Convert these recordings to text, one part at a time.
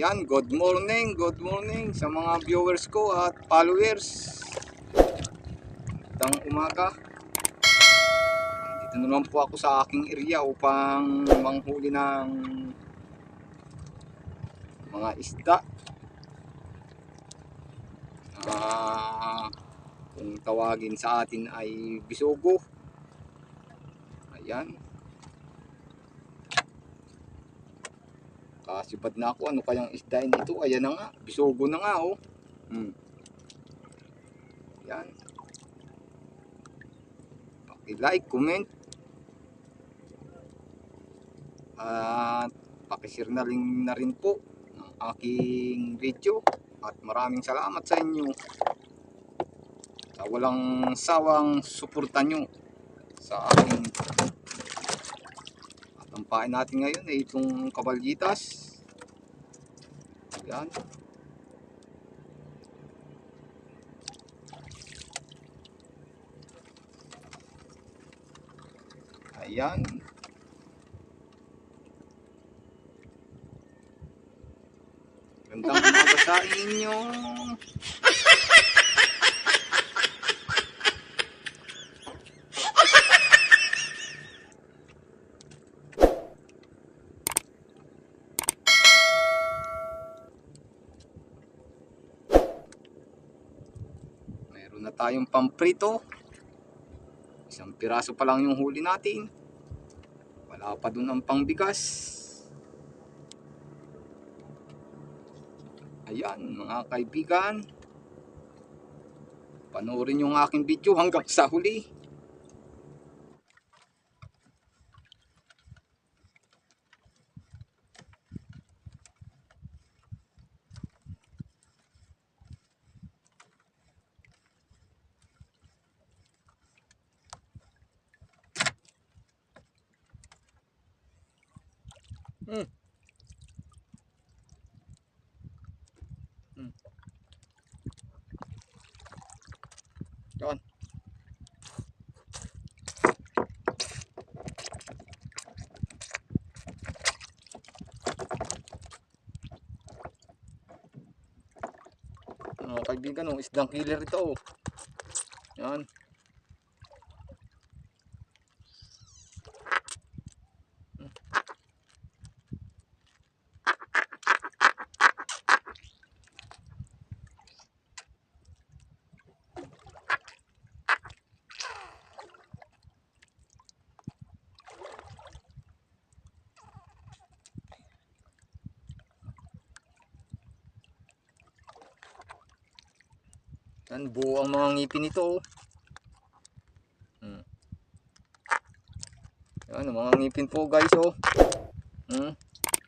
Yan, good morning, good morning sa mga viewers ko at followers. Tang umaga. Dito na naman po ako sa aking area upang manghuli ng mga isda. Ah, kung tawagin sa atin ay bisogo. Ayan. Kasibad na ako. Ano kayang isdain ito? Ayan na nga. Bisogo na nga oh. Hmm. Yan. Paki-like, comment. At paki-share na rin, na rin po ang aking video. At maraming salamat sa inyo. Sa walang sawang suporta nyo sa aking at ang pain natin ngayon ay itong kabalyitas. Yan. Ayan. Gandang umaga sa. Meron na tayong pamprito. Isang piraso pa lang yung huli natin. Wala pa dun ang pangbigas. Ayan, mga kaibigan. Panoorin yung aking video hanggang sa huli. Hmm. Hmm. Yan. Mga kaibigan, oh, isdang killer ito. oh. Yan. Yan, buo ang mga ngipin nito. oh. Hmm. Yan, mga ngipin po guys, oh. Hmm.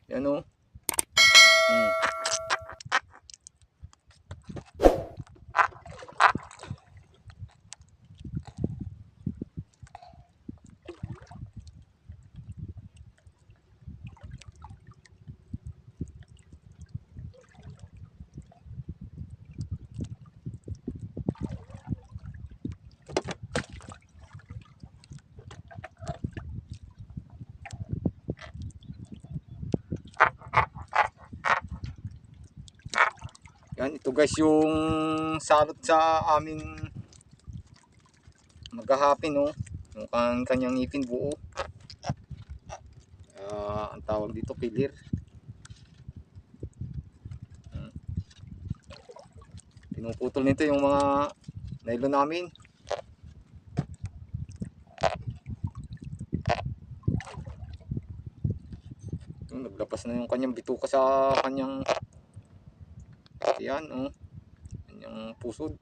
Yan, oh. Hmm. Yan, ito guys yung salot sa aming maghahapin, oh. Yung kan kanyang ngipin buo. Ah, ang tawag dito, pilir. Hmm. Pinuputol nito yung mga nylon namin. Yung naglabas na yung kanyang bituka sa kanyang yan, oh. Kanyang pusod.